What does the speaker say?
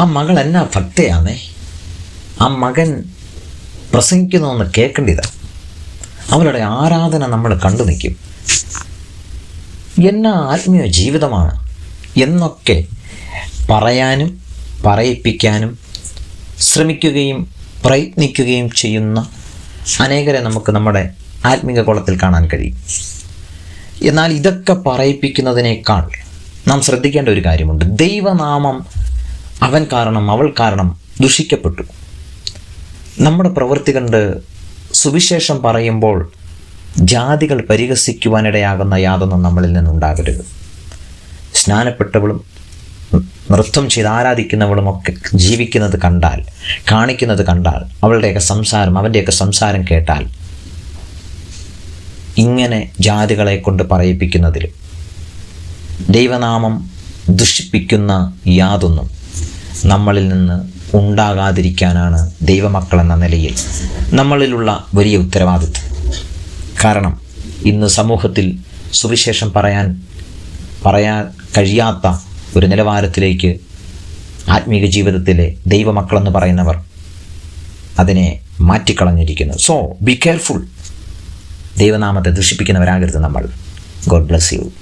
ആ മകൾ എന്നാ ഭക്തയാന്നേ? ആ മകൻ പ്രസംഗിക്കുന്നതെന്ന് കേൾക്കേണ്ടത് അവരുടെ ആരാധന നമ്മൾ കണ്ടു നിൽക്കും. എന്നാ ആത്മീയ ജീവിതമാണ് എന്നൊക്കെ പറയാനും പറയിപ്പിക്കാനും ശ്രമിക്കുകയും പ്രയത്നിക്കുകയും ചെയ്യുന്ന അനേകരെ നമുക്ക് നമ്മുടെ ആത്മീക കുളത്തിൽ കാണാൻ കഴിയും. എന്നാൽ ഇതൊക്കെ പറയിപ്പിക്കുന്നതിനേക്കാൾ നാം ശ്രദ്ധിക്കേണ്ട ഒരു കാര്യമുണ്ട്. ദൈവനാമം അവൻ കാരണം അവൾ കാരണം ദുഷിക്കപ്പെട്ടു. നമ്മുടെ പ്രവൃത്തി കണ്ട് സുവിശേഷം പറയുമ്പോൾ ജാതികൾ പരിഹസിക്കുവാനിടയാകുന്ന യാതൊന്നും നമ്മളിൽ നിന്നുണ്ടാകരുത്. സ്നാനപ്പെട്ടവളും നൃത്തം ചെയ്ത് ആരാധിക്കുന്നവളും ഒക്കെ ജീവിക്കുന്നത് കണ്ടാൽ കാണിക്കുന്നത് കണ്ടാൽ അവളുടെയൊക്കെ സംസാരം അവന്റെയൊക്കെ സംസാരം കേട്ടാൽ ഇങ്ങനെ ജാതികളെ കൊണ്ട് പറയിപ്പിക്കുന്നതിൽ ദൈവനാമം ദുഷിപ്പിക്കുന്ന യാതൊന്നും നമ്മളിൽ നിന്ന് ഉണ്ടാകാതിരിക്കാനാണ് ദൈവമക്കളെന്ന നിലയിൽ നമ്മളിലുള്ള വലിയ ഉത്തരവാദിത്വം. കാരണം ഇന്ന് സമൂഹത്തിൽ സുവിശേഷം പറയാൻ പറയാൻ കഴിയാത്ത ഒരു നിലവാരത്തിലേക്ക് ആത്മീക ജീവിതത്തിലെ ദൈവമക്കളെന്ന് പറയുന്നവർ അതിനെ മാറ്റിക്കളഞ്ഞിരിക്കുന്നു. സോ ബി കെയർഫുൾ ദൈവനാമത്തെ ദുഷിപ്പിക്കുന്നവരാകരുത് നമ്മൾ. God bless you